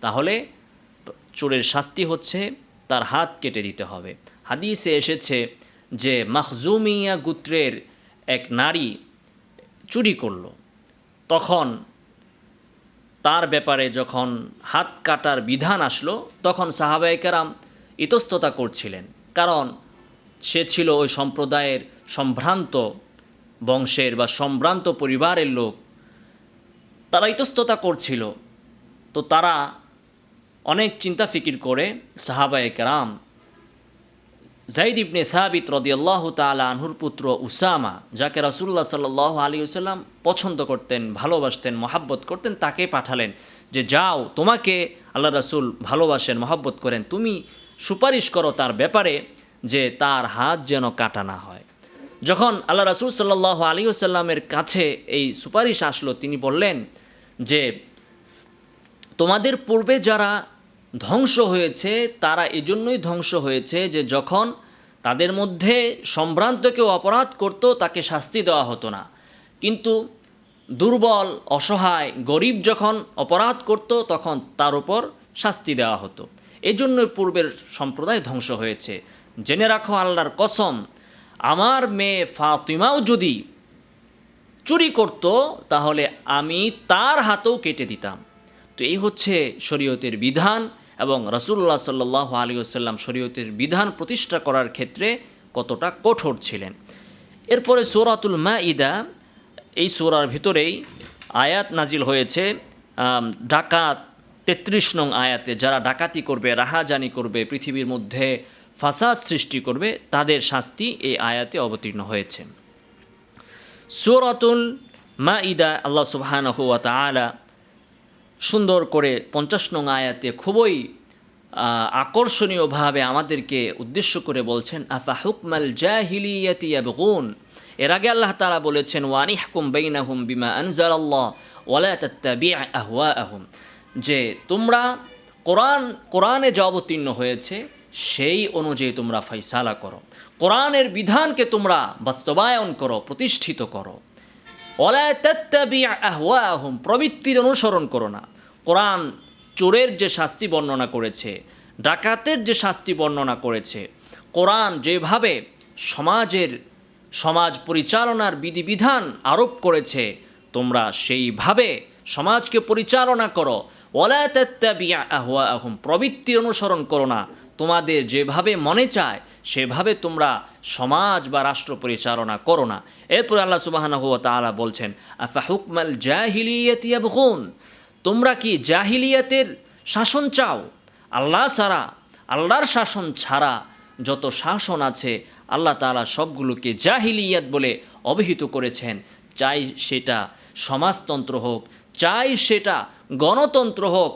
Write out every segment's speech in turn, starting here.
তাহলে চোরের শাস্তি হচ্ছে, তার হাত কেটে দিতে হবে। হাদিসে এসেছে যে মাখজুমিয়া গোত্রের এক নারী চুরি করল। তখন তার ব্যাপারে যখন হাত কাটার বিধান আসলো, তখন সাহাবাইকেরাম ইতস্ততা করছিলেন। কারণ সে ছিল ওই সম্প্রদায়ের সম্ভ্রান্ত বংশের বা সম্ভ্রান্ত পরিবারের লোক। তারা ইতস্ততা করছিল। তো তারা অনেক চিন্তা ফিকির করে সাহাবায়ে কেরাম। জাইদ ইবনে সাবিত রদিয়াল্লাহ তালা আনহুর পুত্র উসামা, যাকে রাসুল্লাহ সাল্লাহ আলী সাল্লাম পছন্দ করতেন, ভালোবাসতেন, মহাব্বত করতেন, তাকে পাঠালেন যে, যাও, তোমাকে আল্লাহ রাসুল ভালোবাসেন, মহাব্বত করেন। তুমি সুপারিশ করো তার ব্যাপারে যে তার হাত যেন কাটা না হয়। যখন আল্লাহ রাসুল সাল্লাহ আলী সাল্লামের কাছে এই সুপারিশ আসলো, তিনি বললেন যে তোমাদের পূর্বে যারা ধ্বংস হয়েছে, তারা এজন্যই ধ্বংস হয়েছে যে যখন তাদের মধ্যে সম্ভ্রান্ত কেউ অপরাধ করত, তাকে শাস্তি দেওয়া হতো না। কিন্তু দুর্বল, অসহায়, গরিব যখন অপরাধ করত, তখন তার উপর শাস্তি দেওয়া হতো। এজন্য পূর্বের সম্প্রদায় ধ্বংস হয়েছে। জেনে রাখো আল্লাহর কসম, আমার মেয়ে ফাতিমাও যদি চুরি করত, তাহলে আমি তার হাতেও কেটে দিতাম। তো এই হচ্ছে শরীয়তের বিধান এবং রসুল্লাহ সাল্লাহ আলী আসাল্লাম শরীয়তের বিধান প্রতিষ্ঠা করার ক্ষেত্রে কতটা কঠোর ছিলেন। এরপরে সৌরাতুল মা ইদা এই সোরার ভিতরেই আয়াত নাজিল হয়েছে। ডাকাত, তেত্রিশ নং আয়াতে যারা ডাকাতি করবে, রাহাজানি করবে, পৃথিবীর মধ্যে ফাসাদ সৃষ্টি করবে, তাদের শাস্তি এই আয়াতে অবতীর্ণ হয়েছে। সুরাতুল মা ইদা আল্লাহ সুবহান হুয়া তালা সুন্দর করে পঞ্চাশ নং আয়াতে খুবই আকর্ষণীয়ভাবে আমাদেরকে উদ্দেশ্য করে বলছেন, আফা হুকমাল জাহিলিয়াতি ইয়াবগুন? এর আগে আল্লাহ তাআলা বলেছেন ওয়ানি হুকুম বাইনাহুম বিমা আনজাল আল্লাহ ওয়ালা তাত্তাবি আহুম যে তোমরা কোরআন, কোরআনে যা অবতীর্ণ হয়েছে, সেই অনুযায়ী তোমরা ফয়সালা করো। কোরআনের বিধানকে তোমরা বাস্তবায়ন করো, প্রতিষ্ঠিত করো। ওলা আহওয়াহুম, প্রবৃত্তির অনুসরণ করো না। কোরআন চোরের যে শাস্তি বর্ণনা করেছে, ডাকাতের যে শাস্তি বর্ণনা করেছে, কোরআন যেভাবে সমাজের, সমাজ পরিচালনার বিধিবিধান আরোপ করেছে, তোমরা সেইভাবে সমাজকে পরিচালনা করো। ওলা তাত্তাবি আহওয়াহুম প্রবৃত্তি অনুসরণ করো না। তোমাদের যেভাবে মনে চায়, সেভাবে তোমরা সমাজ বা রাষ্ট্র পরিচালনা করো না। এরপর আল্লাহ সুবাহানা বলছেন হুকমাল তোমরা কি জাহিলিয়াতের শাসন চাও? আল্লাহ ছাড়া, আল্লাহর শাসন ছাড়া যত শাসন আছে, আল্লাহ তাআলা সবগুলোকে জাহিলিয়াত বলে অভিহিত করেছেন। চাই সেটা সমাজতন্ত্র হোক, চাই সেটা গণতন্ত্র হোক,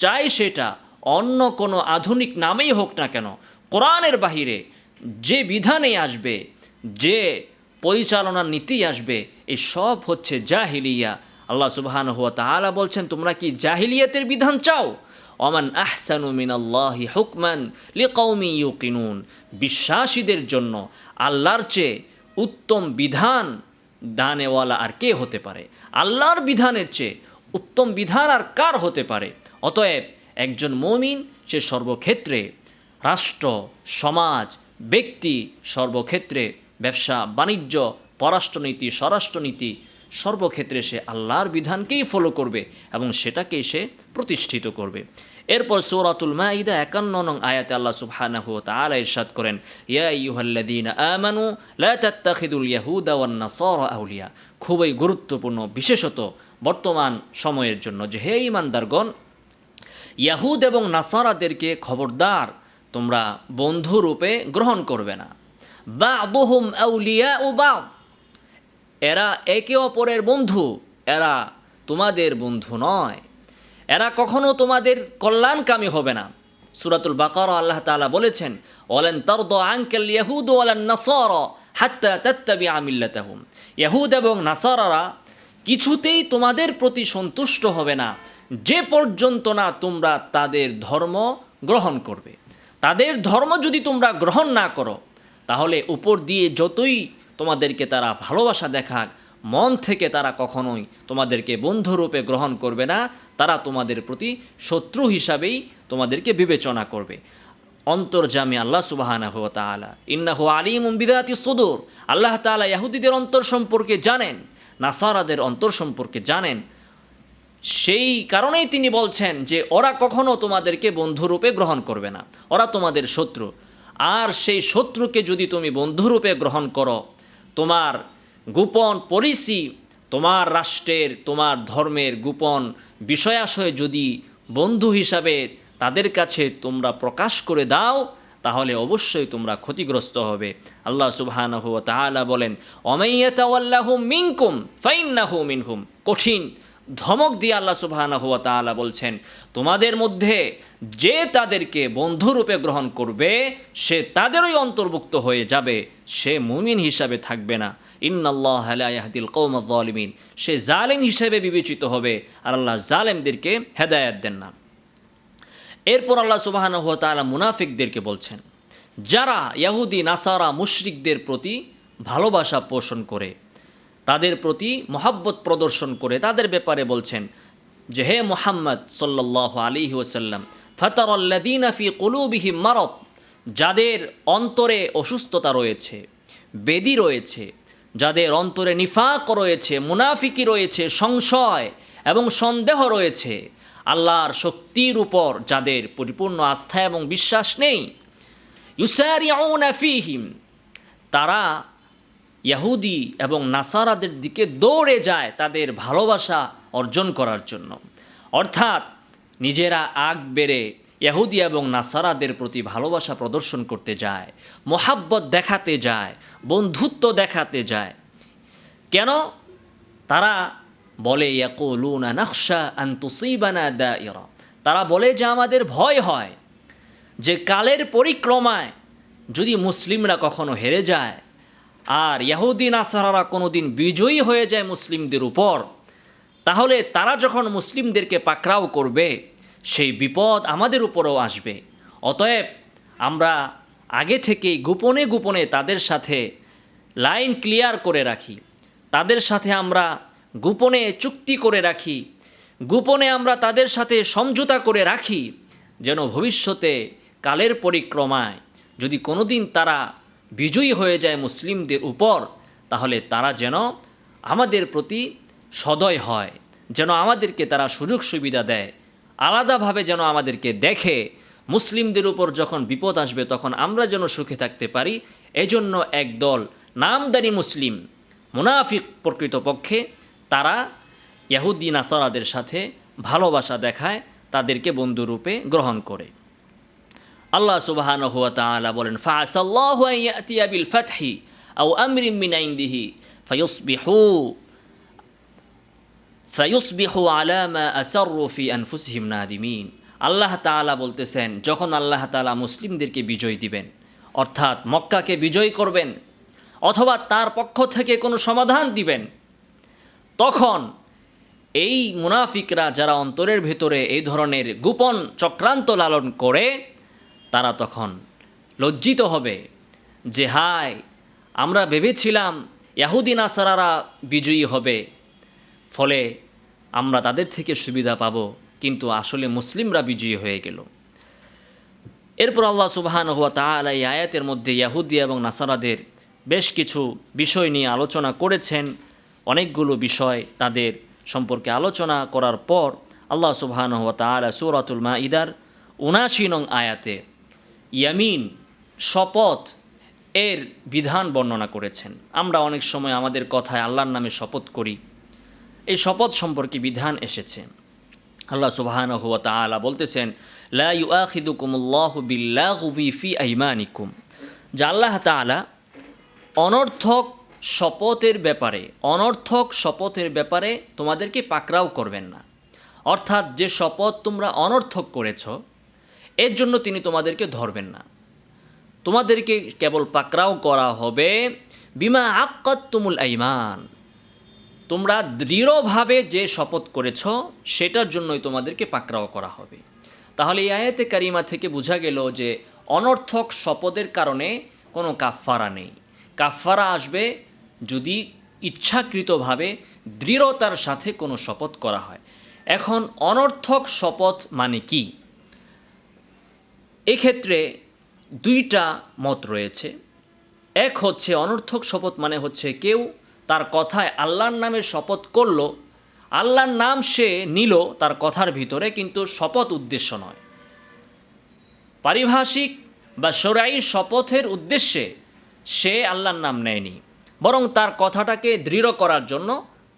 চাই সেটা অন্য কোনো আধুনিক নামেই হোক না কেন, কোরআনের বাহিরে যে বিধানে আসবে, যে পরিচালনার নীতি আসবে এই সব হচ্ছে জাহিলিয়া। আল্লাহ সুবহান হুয়া তাআলা বলছেন, তোমরা কি জাহিলিয়াতের বিধান চাও? অমান আহসানু মিনাল্লাহি হুকমান লিকৌমি ইউকিনুন। বিশ্বাসীদের জন্য আল্লাহর চেয়ে উত্তম বিধান দানেওয়ালা আর কে হতে পারে? আল্লাহর বিধানের চেয়ে উত্তম বিধান আর কার হতে পারে? অতএব একজন মমিন, সে সর্বক্ষেত্রে রাষ্ট্র, সমাজ, ব্যক্তি, সর্বক্ষেত্রে ব্যবসা, বাণিজ্য, পররাষ্ট্রনীতি, স্বরাষ্ট্রনীতি, সর্বক্ষেত্রে সে আল্লাহর বিধানকেই ফলো করবে এবং সেটাকেই সে প্রতিষ্ঠিত করবে। এরপর সৌরাতুল মাইদা একান্ন নং আয়াতে আল্লাহ সুবহানাহু তাআলা ইরশাদ করেন, ইয়া আইয়ুহাল্লাযীনা আমানু লা তাত্তাখিদুল ইয়াহুদা ওয়ান নাসারা আউলিয়া। খুবই গুরুত্বপূর্ণ, বিশেষত বর্তমান সময়ের জন্য যে, হে ইমানদারগণ ইয়াহুদ এবং নাসারাদেরকে খবরদার তোমরা বন্ধুরূপে গ্রহণ করবে না। বা বহুম আউলিয়া ও বা এরা একে অপরের বন্ধু, এরা তোমাদের বন্ধু নয়। এরা কখনো তোমাদের কল্যাণকামী হবে না। সুরাতুল বাকার আল্লাহ তাআলা বলেছেন, ওয়ালান তারদ আঙ্কেল ইয়াহুদ ওয়ালান নাসারা হাত্তা তাত্তাবি আমিল্লাতাহুম ইয়াহুদ এবং নাসারারা কিছুতেই তোমাদের প্রতি সন্তুষ্ট হবে না। যে পর্যন্ত না তোমরা তাদের ধর্ম গ্রহণ করবে। তাদের ধর্ম যদি তোমরা গ্রহণ না করো, তাহলে উপর দিয়ে যতই তোমাদেরকে তারা ভালোবাসা দেখাক, মন থেকে তারা কখনোই তোমাদেরকে বন্ধুরূপে গ্রহণ করবে না, তারা তোমাদের প্রতি শত্রু হিসাবেই তোমাদেরকে বিবেচনা করবে। অন্তর্জামী আল্লাহ সুবাহানা হুয়া তালা ইন্নাহু আলিম বিদাতি সুদূর। আল্লাহ তালা ইয়াহুদিদের অন্তর সম্পর্কে জানেন, নাসারাদের অন্তর সম্পর্কে জানেন সেই কারণেই তিনি বলছেন যে ওরা কখনো তোমাদেরকে বন্ধুরূপে গ্রহণ করবে না। ওরা তোমাদের শত্রু। আর সেই শত্রুকে যদি তুমি বন্ধুরূপে গ্রহণ করো, তোমার গোপন পরিসি তোমার রাষ্ট্রের, তোমার ধর্মের গোপন বিষয়াশয় যদি বন্ধু হিসাবে তাদের কাছে তোমরা প্রকাশ করে দাও, তাহলে অবশ্যই তোমরা ক্ষতিগ্রস্ত হবে। আল্লাহ সুবহানাহু তাআলা বলেন অমাইয়াতাওয়াল্লাহু মিনকুম, ফাইন্নাহু মিনহুম। কঠিন ধমক দিয়ে আল্লাহ সুবহানাহু ওয়া তাআলা বলছেন, তোমাদের মধ্যে যে তাদেরকে বন্ধুরূপে গ্রহণ করবে, সে তাদেরই অন্তর্ভুক্ত হয়ে যাবে। সে মুমিন হিসাবে থাকবে না। ইন্নাল্লাহ যালিমিন। সে জালেম হিসেবে বিবেচিত হবে আর আল্লাহ জালেমদেরকে হেদায়েত দেন না। এরপর আল্লাহ সুবাহানহ তাআলা মুনাফিকদেরকে বলছেন, যারা ইয়াহুদি, নাসারা, মুশরিকদের প্রতি ভালোবাসা পোষণ করে তাদের প্রতি মহাব্বত প্রদর্শন করে তাদের ব্যাপারে বলছেন যে, হে মোহাম্মদ সাল্লাহ আলী ওসাল্লাম ফতারল্লাদিন কুলুবিহি মারত যাদের অন্তরে অসুস্থতা রয়েছে, বেদি রয়েছে, যাদের অন্তরে নিফাক রয়েছে, মুনাফিকি রয়েছে, সংশয় এবং সন্দেহ রয়েছে, আল্লাহর শক্তির উপর যাদের পরিপূর্ণ আস্থা এবং বিশ্বাস নেই ফিহিম, তারা ইয়াহুদি এবং নাসারাদের দিকে দৌড়ে যায় তাদের ভালোবাসা অর্জন করার জন্য। অর্থাৎ নিজেরা আগ বেড়ে ইয়াহুদি এবং নাসারাদের প্রতি ভালোবাসা প্রদর্শন করতে যায়, মোহাব্বত দেখাতে যায়, বন্ধুত্ব দেখাতে যায়। কেন? তারা বলে, ইয়াকুলুনা নকশা আন্তুসিবানা দা তারা বলে যে আমাদের ভয় হয় যে কালের পরিক্রমায় যদি মুসলিমরা কখনো হেরে যায় আর ইয়াহুদ্দিন আসারারা কোনো দিন বিজয়ী হয়ে যায় মুসলিমদের উপর, তাহলে তারা যখন মুসলিমদেরকে পাকড়াও করবে, সেই বিপদ আমাদের উপরেও আসবে। অতএব আমরা আগে থেকেই গোপনে গোপনে তাদের সাথে লাইন ক্লিয়ার করে রাখি। তাদের সাথে আমরা গোপনে চুক্তি করে রাখি। গোপনে আমরা তাদের সাথে সমঝোতা করে রাখি, যেন ভবিষ্যতে কালের পরিক্রমায় যদি কোনোদিন তারা বিজয়ী হয়ে যায় মুসলিমদের উপর, তাহলে তারা যেন আমাদের প্রতি সদয় হয়, যেন আমাদেরকে তারা সুযোগ সুবিধা দেয়। আলাদাভাবে যেন আমাদেরকে দেখে, মুসলিমদের উপর যখন বিপদ আসবে তখন আমরা যেন সুখে থাকতে পারি, এজন্য একদল নামদারি মুসলিম, মুনাফিক প্রকৃতপক্ষে, তারা ইয়াহুদ্দি নাসারাদের সাথে ভালোবাসা দেখায়, তাদেরকে বন্ধুরূপে গ্রহণ করে। আল্লাহ সুবাহান হুয়া তাআলা বলেন ফাসাল্লাহু আন ইয়াতিয়া বিল ফাতহি আও আমরিন মিন ইনদিহি ফায়ুসবিহু ফায়ুসবিহু আলা মা আসাররু ফি আনফুসিহিম নাদিমিন। আল্লাহ তাআলা বলতেছেন, যখন আল্লাহ তাআলা মুসলিমদেরকে বিজয় দিবেন, অর্থাৎ মক্কাকে বিজয় করবেন, অথবা তার পক্ষ থেকে কোনো সমাধান দিবেন, তখন এই মুনাফিকরা যারা অন্তরের ভেতরে এই ধরনের গোপন চক্রান্ত লালন করে তারা তখন লজ্জিত হবে যে, হায়, আমরা ভেবেছিলাম ইয়াহুদিন আসারারা বিজয়ী হবে, ফলে আমরা তাদের থেকে সুবিধা পাব, কিন্তু আসলে মুসলিমরা বিজয়ী হয়ে গেল। এরপর আল্লাহ সুবাহান হুয়া তাআলা এই আয়াতের মধ্যে ইয়াহুদি এবং নাসারাদের বেশ কিছু বিষয় নিয়ে আলোচনা করেছেন। অনেকগুলো বিষয় তাদের সম্পর্কে আলোচনা করার পর আল্লাহ সুবাহান হুয়া তাআলা সুরাতুল মা ইদার উনাশি নং আয়াতে ইয়ামিন শপথ এর বিধান বর্ণনা করেছেন। আমরা অনেক সময় আমাদের কথায় আল্লাহর নামে শপথ করি। এই শপথ সম্পর্কে বিধান এসেছে। আল্লাহ সুবাহান হুয়া তাআলা বলতেছেন, লা ইউআখিদুকুমুল্লাহু বিল্লাহুবি ফি আইমানিকুম। যে আল্লাহ তাআলা অনর্থক শপথের ব্যাপারে, অনর্থক শপথের ব্যাপারে তোমাদেরকে পাকড়াও করবেন না। অর্থাৎ যে শপথ তোমরা অনর্থক করেছ এর জন্য তিনি তোমাদেরকে ধরবেন না। তোমাদেরকে কেবল পাকড়াও করা হবে। বিমা আক্কাত্তুমুল আইমান। তোমরা দৃঢ়ভাবে যে শপথ করেছ, সেটার জন্যই তোমাদেরকে পাকড়াও করা হবে। তাহলে এই আয়াতে কারিমা থেকে বোঝা গেল যে অনর্থক শপথের কারণে কোনো কাফফারা নেই। কাফফারা আসবে যদি ইচ্ছাকৃতভাবে দৃঢ়তার সাথে কোনো শপথ করা হয়। এখন অনর্থক শপথ মানে কি? এক্ষেত্রে দুইটা মত রয়েছে। এক হচ্ছে অনর্থক শপথ মানে হচ্ছে কেউ তার কথায় আল্লাহর নামে শপথ করল, আল্লাহর নাম সে নিল তার কথার ভিতরে, কিন্তু শপথ উদ্দেশ্য নয়। পারিভাষিক বা সরাই শপথের উদ্দেশ্যে সে আল্লাহর নাম নেয়নি, বরং তার কথাটাকে দৃঢ় করার জন্য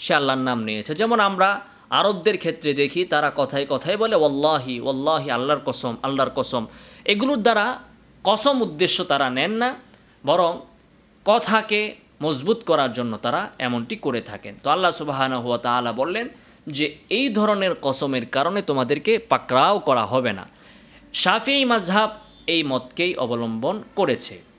সে আল্লাহর নাম নিয়েছে। যেমন আমরা আরবদের ক্ষেত্রে দেখি তারা কথায় কথায় বলে ওল্লাহি ওল্লাহি আল্লাহর কসম আল্লাহর কসম। এগুলোর দ্বারা কসম উদ্দেশ্য তারা নেন না, বরং কথাকে মজবুত করার জন্য তারা এমনটি করে থাকেন। তো আল্লাহ সুবাহানা হুয়া তাআলা বললেন যে, এই ধরনের কসমের কারণে তোমাদেরকে পাকড়াও করা হবে না। শাফি মাজহাব এই মতকেই অবলম্বন করেছে।